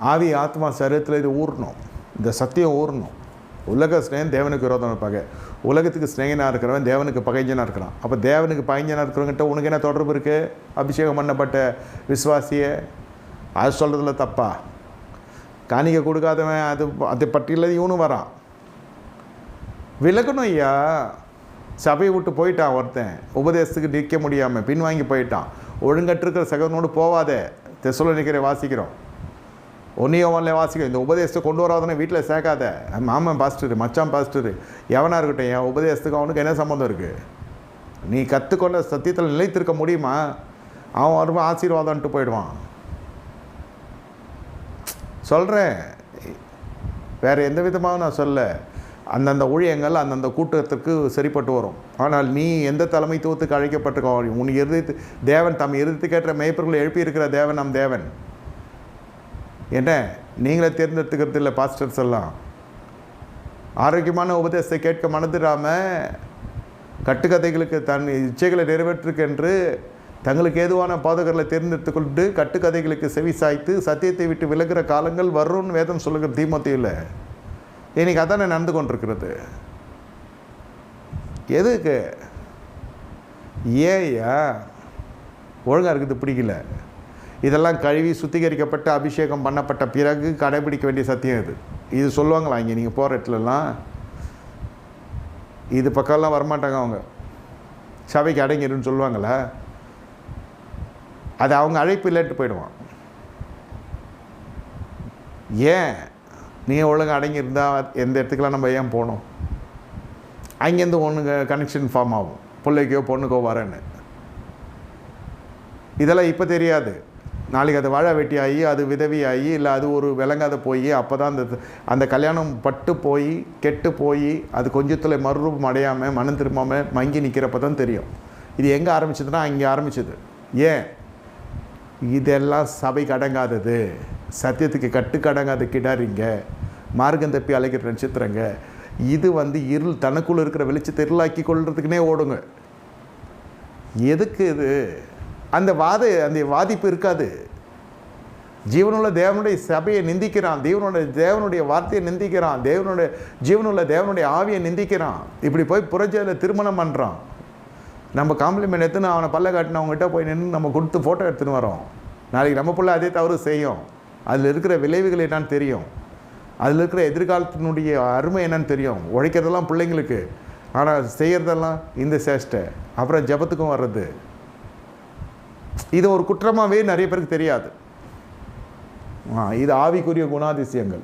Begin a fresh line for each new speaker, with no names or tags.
ஆவி ஆத்மா சரீரத்தில் இது ஊறணும். இந்த சத்தியம் ஊறணும். உலக ஸ்நேகம் தேவனுக்கு விரோதம் பகை. உலகத்துக்கு ஸ்நேகனாக இருக்கிறவன் தேவனுக்கு பகைஞ்சனாக இருக்கிறான். அப்போ தேவனுக்கு பகைஞ்சனாக இருக்கிறவங்கிட்ட உனக்கு என்ன தொடர்பு இருக்குது அபிஷேகம் பண்ணப்பட்ட விசுவாசியை? அது சொல்கிறதுல தப்பா? காணிக்க கொடுக்காதவன் அது அது பட்டியலில் இவனும் வரான். விலகணும் ஐயா. சபையை விட்டு போயிட்டான் ஒருத்தன். உபதேசத்துக்கு நிற்க முடியாமல் பின்வாங்கி போயிட்டான். ஒழுங்கற்றிருக்கிற சகோதரனோடு போவாதே. தெசுல நிற்கிற வாசிக்கிறோம். ஒன்றையோ ஒன்றில் வாசிக்க இந்த உபதேசத்தை கொண்டு வராதனே வீட்டில் சேர்க்காத. மாமன் பாஸ்டரு மச்சான் பாஸ்டரு எவனாக இருக்கட்டும் என் உபதேசத்துக்கு அவனுக்கு என்ன சம்மந்தம் இருக்குது நீ கற்றுக்கொண்ட சத்தியத்தில் நிலைத்திருக்க முடியுமா? அவன் வருவான் ஆசீர்வாதம்ன்ட்டு போயிடுவான். சொல்கிறேன் வேறு எந்த விதமாக நான் சொல்ல. அந்தந்த ஊழியங்கள் அந்தந்த கூட்டத்திற்கு சரிப்பட்டு வரும். ஆனால் நீ எந்த தலைமைத்துவத்துக்கு அழைக்கப்பட்டிருக்கோம் உன் இறுதி தேவன் தம் இருதயத்துக்கு ஏற்ற மேய்ப்பர்களை எழுப்பியிருக்கிற தேவன் நம் தேவன். என்ன? நீங்களே தேர்ந்தெடுத்துக்கிறது இல்லை பாஸ்டர்ஸ் எல்லாம். ஆரோக்கியமான உபதேசத்தை கேட்க மனதிடாமல் கட்டுக்கதைகளுக்கு தன் இச்சைகளை நிறைவேற்றுக்கென்று தங்களுக்கு ஏதுவான பாதகர்களை தேர்ந்தெடுத்து கொண்டு கட்டுக்கதைகளுக்கு செவி சாய்த்து சத்தியத்தை விட்டு விலகிற காலங்கள் வரும்னு வேதம் சொல்லுகிற தீமத்தையில் இன்றைக்கி அதானே நடந்து கொண்டிருக்கிறது. எதுக்கு? ஏயா ஒழுங்காக இருக்குது பிடிக்கல. இதெல்லாம் கழுவி சுத்திகரிக்கப்பட்டு அபிஷேகம் பண்ணப்பட்ட பிறகு கடைபிடிக்க வேண்டிய சத்தியம் இது. இது சொல்லுவாங்களா இங்கே? நீங்கள் போகிற இடத்துலலாம். இது பக்கம்லாம் வரமாட்டாங்க அவங்க. சபைக்கு அடங்கிருன்னு சொல்லுவாங்களா அது அவங்க அழைப்பு இல்லைன்ட்டு போயிடுவான். ஏன்? நீங்கள் ஒழுங்காக அடங்கியிருந்தால் எந்த இடத்துக்குலாம் நம்ம ஏன் போகணும் அங்கேருந்து ஒன்று கனெக்ஷன் ஃபார்ம் ஆகும். பிள்ளைக்கோ பொண்ணுக்கோ வரேன்னு. இதெல்லாம் இப்போ தெரியாது. நாளைக்கு அது வாழை வெட்டியாகி அது விதவியாகி இல்லை அது ஒரு விளங்காத போய் அப்போ தான் அந்த அந்த கல்யாணம் பட்டு போய் கெட்டு போய் அது கொஞ்சத்தில் மறுரூபம் அடையாமல் மனம் திரும்பாமல் மங்கி நிற்கிறப்ப தான் தெரியும். இது எங்கே ஆரம்பிச்சதுன்னா அங்கே ஆரம்பிச்சது. ஏன்? இதெல்லாம் சபைக்கு அடங்காதது சத்தியத்துக்கு கட்டுக்கடங்காத கிடாரிங்க. மார்க்கம் தப்பி அழைக்கிற நட்சத்திரங்க. இது வந்து இருள் தனக்குள்ளே இருக்கிற வெளிச்சத்தை இருளாக்கி கொள்றதுக்குனே ஓடுங்க. எதுக்கு இது? அந்த வாத அந்த வாதிப்பு இருக்காது. ஜீவனுள்ள தேவனுடைய சபையை நிந்திக்கிறான். தேவனுடைய தேவனுடைய வார்த்தையை நிந்திக்கிறான். தேவனுடைய ஜீவனுள்ள தேவனுடைய ஆவியை நிந்திக்கிறான். இப்படி போய் புறஜையில் திருமணம் பண்ணுறான் நம்ம காம்ப்ளிமெண்ட் எடுத்துன்னு அவனை பல்ல காட்டினவங்ககிட்ட போய் நின்று நம்ம கொடுத்து ஃபோட்டோ எடுத்துன்னு வரோம். நாளைக்கு நம்ம பிள்ளை அதே தவறு செய்யும். அதில் இருக்கிற விளைவுகள் என்னான்னு தெரியும். அதில் இருக்கிற எதிர்காலத்தினுடைய அருமை என்னன்னு தெரியும். உழைக்கிறதெல்லாம் பிள்ளைங்களுக்கு. ஆனால் செய்கிறதெல்லாம் இந்த சேஷ்டை. அப்புறம் ஜபத்துக்கும் வர்றது. இது ஒரு குற்றமாகவே நிறைய பேருக்கு தெரியாது. இது ஆவிக்குரிய குணாதிசயங்கள்.